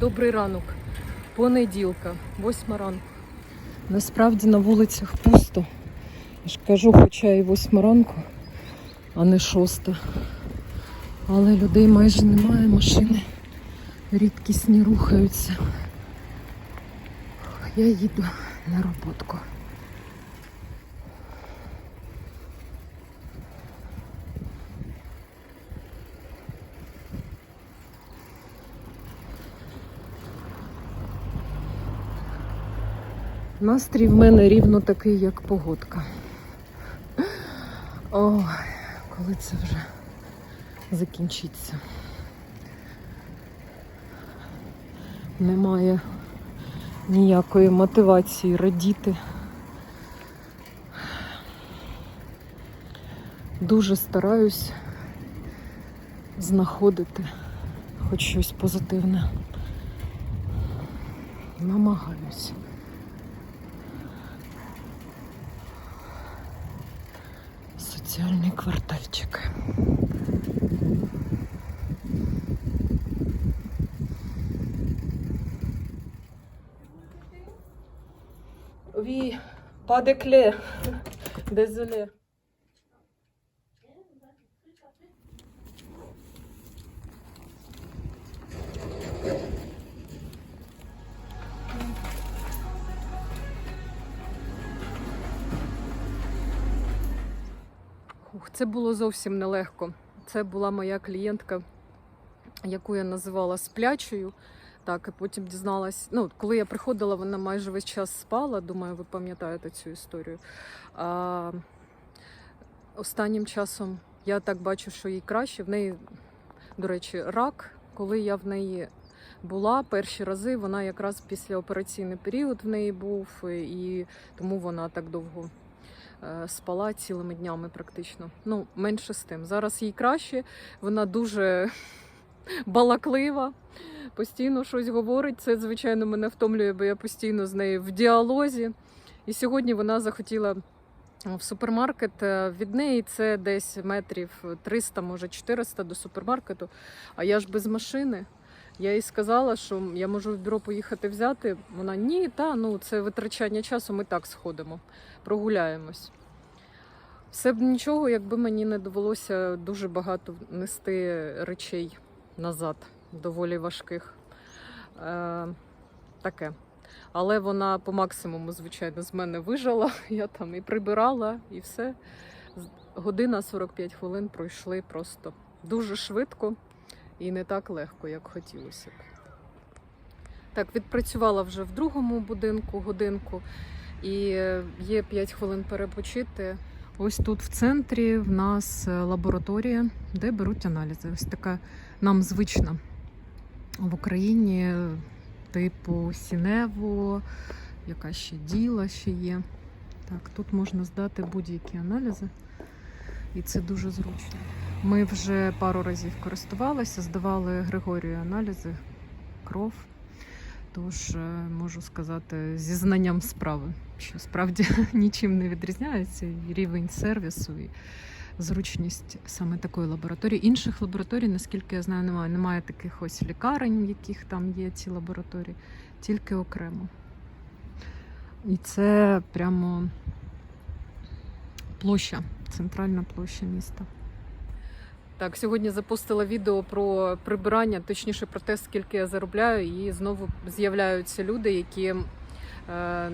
Добрий ранок. Понеділка, восьма ранку. Насправді на вулицях пусто. Я ж кажу, хоча і восьма ранку, а не шоста. Але людей майже немає, машини рідкісні рухаються. Я їду на роботку. Настрій в мене рівно такий, як погодка. Ой, коли це вже закінчиться. Немає ніякої мотивації радіти. Дуже стараюсь знаходити хоч щось позитивне. Намагаюсь. Соціальний квартальчик. Oui, pas de clé. Це було зовсім нелегко. Це була моя клієнтка, яку я називала сплячою. Так, і потім дізналась. Ну, коли я приходила, вона майже весь час спала. Думаю, ви пам'ятаєте цю історію. А останнім часом я так бачу, що їй краще. В неї, до речі, рак, коли я в неї була перші рази, вона якраз після операційний період в неї був, і тому вона так довго спала цілими днями практично. Ну, менше з тим. Зараз їй краще, вона дуже балаклива, постійно щось говорить. Це, звичайно, мене втомлює, бо я постійно з нею в діалозі. І сьогодні вона захотіла в супермаркет. Е, Від неї це десь метрів 300, може 400 до супермаркету. А я ж без машини. Я їй сказала, що я можу в бюро поїхати взяти. Вона ні, та ну це витрачання часу. Ми так сходимо, прогуляємось. Все б нічого, якби мені не довелося дуже багато нести речей назад, доволі важких. Е, таке. Але вона по максимуму, звичайно, з мене вижала. Я там і прибирала, і все. Година 45 хвилин пройшли просто дуже швидко і не так легко, як хотілося б. Так, відпрацювала вже в другому будинку годинку, і е, є 5 хвилин перепочити. Ось тут в центрі в нас е, лабораторія, де беруть аналізи. Ось така нам звична в Україні, е, типу Сінево, яка ще діла ще є. Так, тут можна здати будь-які аналізи, і це дуже зручно. Ми вже пару разів користувалися, здавали Григорію аналізи, кров. Тож е, можу сказати зі знанням справи, що справді нічим не відрізняється і рівень сервісу і зручність саме такої лабораторії. Інших лабораторій, наскільки я знаю, немає. Немає таких ось лікарень, яких там є ці лабораторії, тільки окремо. І це прямо площа, центральна площа міста. Так, сьогодні запустила відео про прибирання, точніше про те, скільки я заробляю, і знову з'являються люди, які е,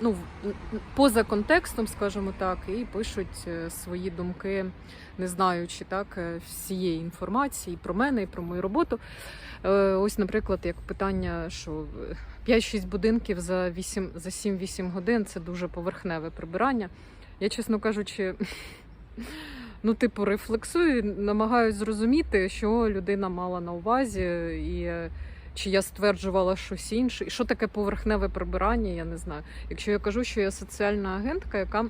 ну, поза контекстом, скажімо так, і пишуть е, свої думки, не знаючи так е, всієї інформації про мене і про мою роботу. Ось, наприклад, як питання, що е, 5-6 будинків за 8, за 7-8 годин це дуже поверхневе прибирання. Я, чесно кажучи, ну, типу, рефлексую, намагаюся зрозуміти, що людина мала на увазі, і е, чи я стверджувала щось інше, і що таке поверхневе прибирання, я не знаю. Якщо я кажу, що я соціальна агентка, яка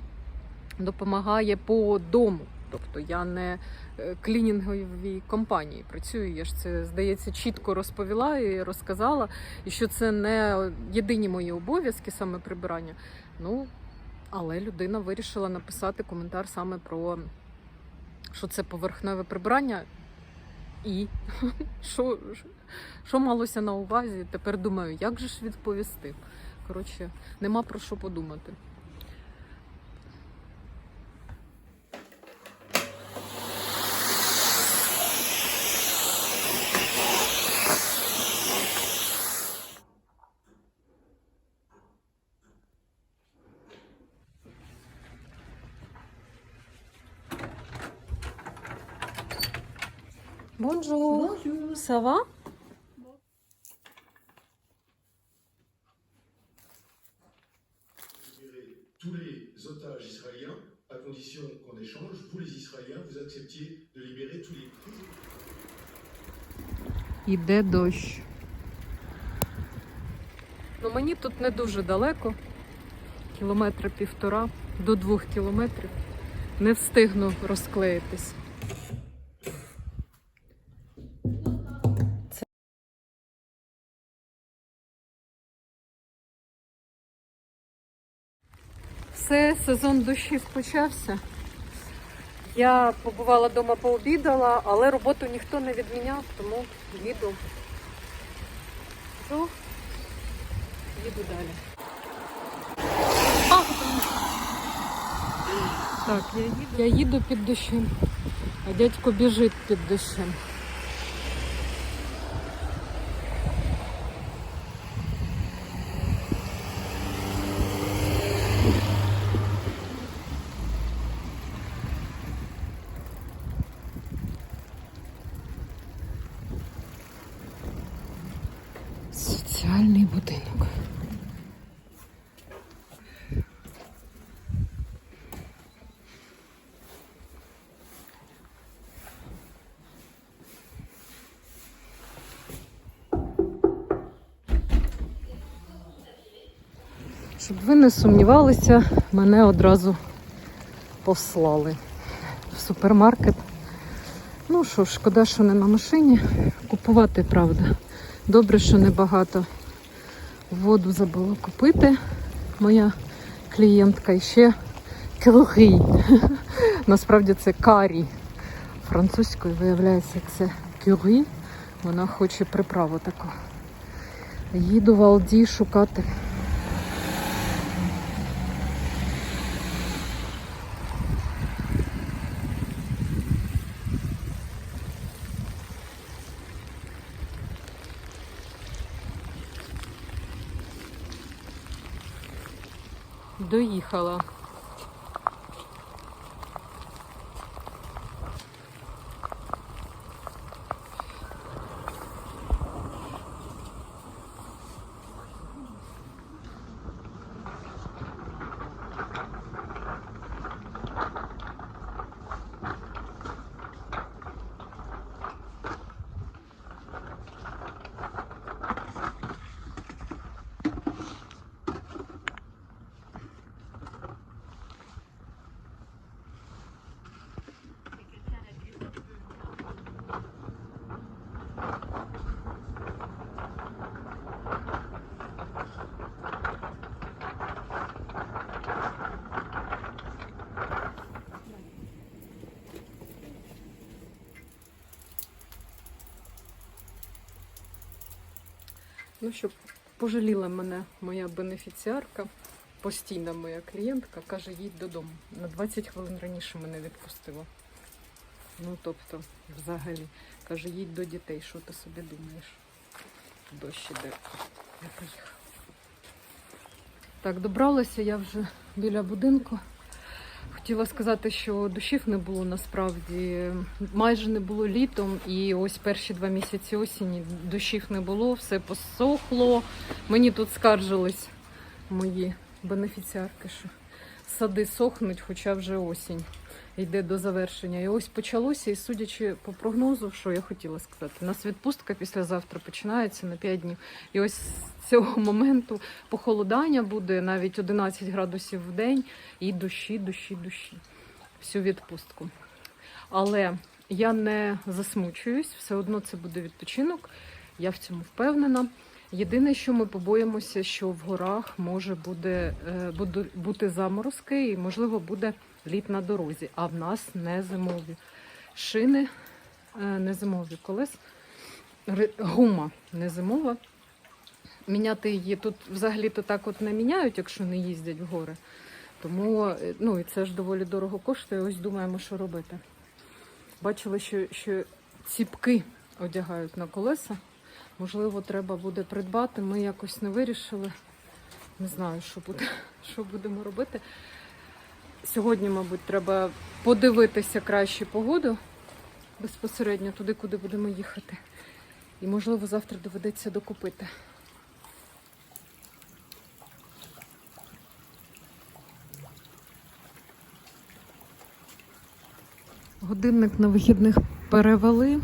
допомагає по дому. Тобто я не е, клінінговій компанії працюю. Я ж це здається чітко розповіла і розказала, і що це не єдині мої обов'язки, саме прибирання. Ну, але людина вирішила написати коментар саме про що це поверхневе прибрання. І що, Що малося на увазі? Тепер думаю, як же ж відповісти. Коротше, нема про що подумати. Bonjour. Bonjour. Ça va? tous les otages israéliens à condition qu'en échange, vous les Israéliens, vous acceptiez de libérer tous les prisonniers. Іде дощ. Ну, мені тут не дуже далеко. Кілометра півтора до двох кілометрів. Не встигну розклеїтись. Сезон дощів почався. Я побувала вдома, пообідала, але роботу ніхто не відміняв, тому їду. Що? Їду далі. А! Так, я їду. я їду під дощем, а дядько біжить під дощем. Соціальний будинок. Щоб ви не сумнівалися, мене одразу послали в супермаркет. Ну що шкода, що не на машині. Купувати, правда. Добре, що небагато. Воду забула купити моя клієнтка і ще кілогрій. Насправді це карі. Французькою виявляється, це кюрі. Вона хоче приправу таку. Їду в Алді шукати. Доїхала. Ну, щоб пожаліла мене моя бенефіціарка, постійна моя клієнтка, каже, їдь додому. На 20 хвилин раніше мене відпустила. Ну, тобто, взагалі, каже, їдь до дітей, що ти собі думаєш? Дощ іде. Я поїхала. Так, добралася я вже біля будинку. Хотіла сказати, що душів не було насправді. Майже не було літом, і ось перші два місяці осені душів не було, все посохло. Мені тут скаржились мої бенефіціарки, що сади сохнуть, хоча вже осінь йде до завершення. І ось почалося, і судячи по прогнозу, що я хотіла сказати, у нас відпустка післязавтра починається на 5 днів. І ось з цього моменту похолодання буде навіть 11 градусів в день, і дощі, дощі, дощі. Всю відпустку. Але я не засмучуюсь, все одно це буде відпочинок. Я в цьому впевнена. Єдине, що ми побоїмося, що в горах може буде, е, буду- бути заморозки і, можливо, буде лід на дорозі, а в нас не зимові шини, е, не зимові колес. гума не зимова. Міняти її тут взагалі-то так от не міняють, якщо не їздять в гори. Тому е, ну, і це ж доволі дорого коштує. Ось думаємо, що робити. Бачила, що, що ціпки одягають на колеса. Можливо, треба буде придбати. Ми якось не вирішили. Не знаю, що, буде, що будемо робити. Сьогодні, мабуть, треба подивитися краще погоду безпосередньо туди, куди будемо їхати. І, можливо, завтра доведеться докупити. Годинник на вихідних перевели,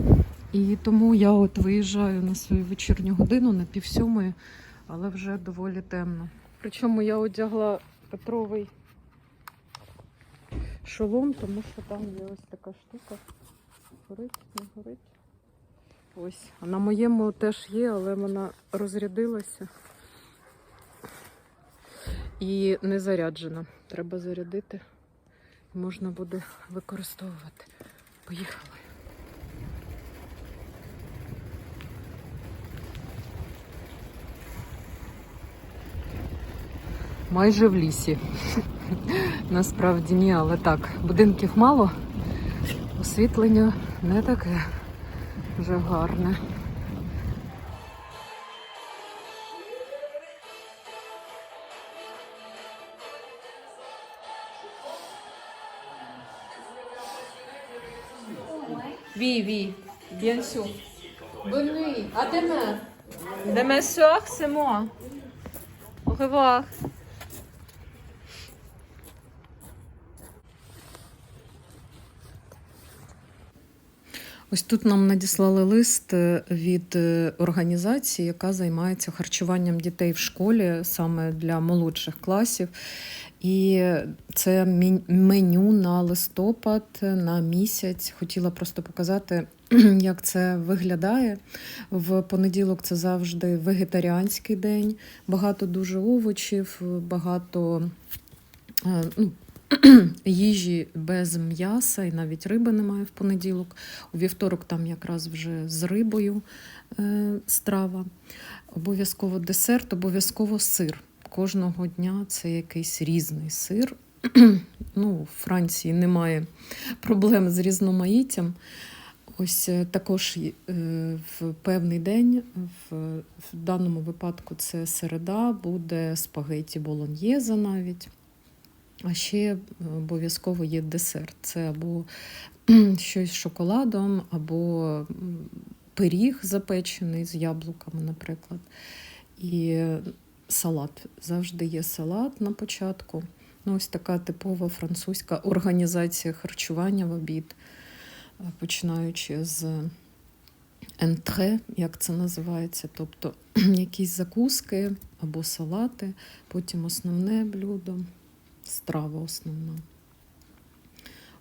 і тому я от виїжджаю на свою вечірню годину на півсьомої, але вже доволі темно. Причому я одягла Петровий шолом, тому що там є ось така штука. Горить, не горить. Ось. А на моєму теж є, але вона розрядилася і не заряджена. Треба зарядити. Можна буде використовувати. Поїхали. Майже в лісі. Насправді ні, але так, будинків мало, освітлення не таке вже гарне. Oui, oui, bien sûr. Bonne nuit. À demain. Demain soir, c'est moi. Au revoir. Ось тут нам надіслали лист е, від е, організації, яка займається харчуванням дітей в школі саме для молодших класів. І це меню на листопад, на місяць. Хотіла просто показати, як це виглядає. В понеділок це завжди вегетаріанський день, багато дуже овочів, багато е, ну, їжі без м'яса і навіть риби немає в понеділок. У вівторок там якраз вже з рибою е, страва. Обов'язково десерт, обов'язково сир. Кожного дня це якийсь різний сир. ну, у Франції немає проблем з різноманіттям. Ось е, також е, в певний день, в, в даному випадку це середа, буде спагеті болоньєза навіть. А ще е, обов'язково є десерт. Це або щось з шоколадом, або пиріг запечений з яблуками, наприклад. І салат. Завжди є салат на початку. Ну, ось така типова французька організація харчування в обід, е, починаючи з ентре, як це називається, тобто якісь закуски або салати, потім основне блюдо страва основна.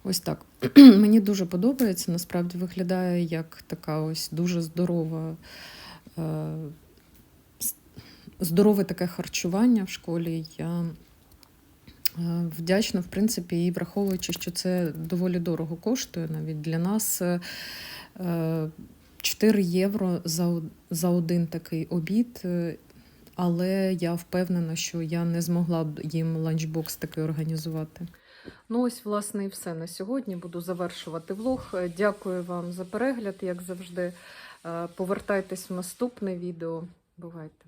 Ось так. Мені дуже подобається. Насправді виглядає як така ось дуже здорова, е, здорове таке харчування в школі. Я е, вдячна, в принципі, і враховуючи, що це доволі дорого коштує навіть для нас. е, е, 4 євро за один такий обід. Але я впевнена, що я не змогла б їм ланчбокс такий організувати. Ну, ось, власне, і все на сьогодні. Буду завершувати влог. Дякую вам за перегляд, як завжди. Е, Повертайтесь в наступне відео. Бувайте!